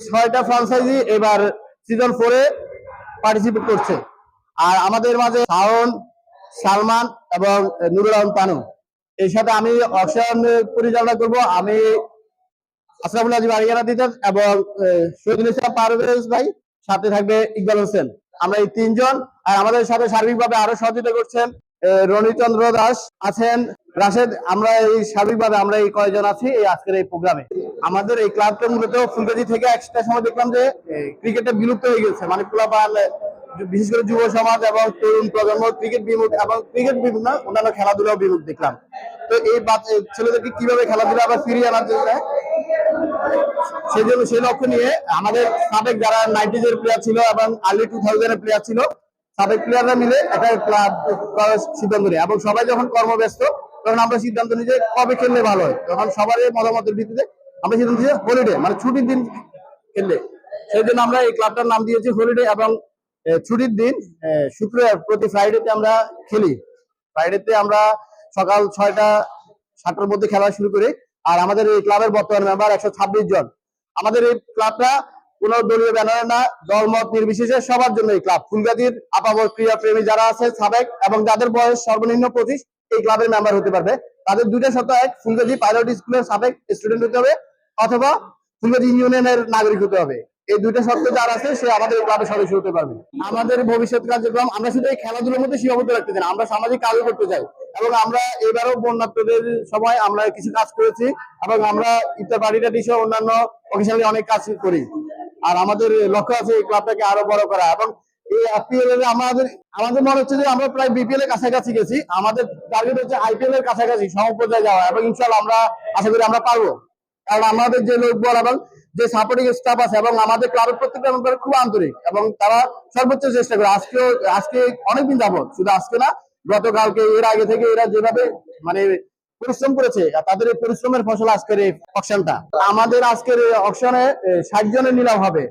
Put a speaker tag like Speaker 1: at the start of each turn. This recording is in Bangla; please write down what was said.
Speaker 1: ছয়টা ফ্রাঞ্চাইজি এবার সিজন ফোরে পার্টিসিপেট করছে। আর আমাদের মাঝে শাওন, সালমান এবং নুরুল আলম পানু এর সাথে আমি অকশন পরিচালনা করব। আমি আরিয়ানা এবং শহীদুল ইসলাম পারভেজ ভাই। সাথে থাকবে ইকবাল হোসেন। আমরা এই তিনজন আর আমাদের সাথে সার্বিকভাবে আরও সহযোগিতা করছেন। আহ, রনিচন্দ্র দাস আছেন। রাশেদ আমরা এই সার্বিকভাবে আমরা এই কয়েকজন আছি এই আজকের এই প্রোগ্রামে? আমাদের এই ক্লাবটা মূলত ফুলগাজী থেকে একটা সময় দেখলাম যে ক্রিকেটটা বিলুপ্ত হয়ে গেছে। মানে ক্লাব বিশেষ করে যুব সমাজ এবং তরুণ প্রজন্ম ক্রিকেট বিমুখ এবং ক্রিকেট বিমুখ না অন্যান্য খেলাধুলাও বিমুখ দেখলাম। তো এই ছেলেদেরকে কীভাবে খেলাধুলা আবার ফিরিয়ে আনার জন্য সেই জন্য সেই লক্ষ্য নিয়ে আমাদের সাবেক যারা নাইনটিজ এর প্লেয়ার ছিল এবং আর্লি টু থাউজেন্ড এর প্লেয়ার ছিল সাবেক প্লেয়াররা মিলে একটা ক্লাব সিদ্ধান্ত নিই এবং সবাই যখন কর্মব্যস্ত, তখন আমরা সিদ্ধান্ত নিই যে কবে খেললে ভালো হয়। তখন সবারই মতামতের ভিত্তিতে আমরা সিদ্ধান্ত নিই হলিডে মানে ছুটির দিন খেললে। সেই জন্য আমরা এই ক্লাবটার নাম দিয়েছি হলিডে এবং ছুটির দিন শুক্রবার প্রতি ফ্রাইডেতে আমরা খেলি। ফ্রাইডেতে আমরা সকাল ছয়টা, সাতটার মধ্যে খেলা শুরু করি। আর আমাদের এই ক্লাবের বর্তমান মেম্বার একশো ছাব্বিশ জন। আমাদের এই ক্লাবটা কোন দলীয় ব্যানার না দলমত নির্বিশেষে সবার জন্য এই ক্লাব ফুলগাদির আপামর ক্রীড়া প্রেমী যারা আছে, সাবেক এবং যাদের বয়স সর্বনিম্ন পঁচিশ, এই ক্লাবের মেম্বার হতে পারবে। তাদের দুইটা এক, ফুলগাজী পাইলট স্কুলের সাবেক স্টুডেন্ট হতে হবে অথবা ফুলগাজী ইউনিয়নের নাগরিক হতে হবে। এই দুইটা শর্ত যার আছে, সে আমাদের ক্লাবের সদস্য হতে পারবে। আমাদের ভবিষ্যৎ কার্যক্রম, আমরা শুধু এই খেলাধুলার মধ্যে সীমাবদ্ধ রাখতে চাই আমরা সামাজিক কাজও করতে চাই। এবং আমরা এবারও বন্যাত্মদের সময় আমরা কিছু কাজ করেছি এবং আমরা দিশে অন্যান্য অফিসিয়ালি অনেক কাজ করি। আর আমাদের লক্ষ্য আছে এই ক্লাবটাকে আরও বড় করা। এবং এই আইপিএল এর আমাদের আমাদের মনে হচ্ছে যে আমরা প্রায় বিপিএল এর কাছাকাছি গেছি। আমাদের টার্গেট হচ্ছে আইপিএল এর কাছাকাছি, সমপর্যায়ে যাওয়া। এবং ইনশাল্লাহ আমরা আশা করি আমরা পারব। কারণ আমাদের যে লোক বল এবং যে সাপোর্টিং স্টাফ আছে এবং আমাদের ক্লাবের প্রত্যেকটা মেম্বার খুব আন্তরিক এবং তারা সর্বোচ্চ চেষ্টা করে। আজকেও, আজকে অনেকদিন যাবত শুধু আজকে না, গতকালকে, এর আগে থেকে এরা যেভাবে মানে পরিশ্রম করেছে আর তাদের এই পরিশ্রমের ফসল আজকের এই অকশনটা আমাদের আজকের এই অকশনে ষাট জনের নিলাম হবে।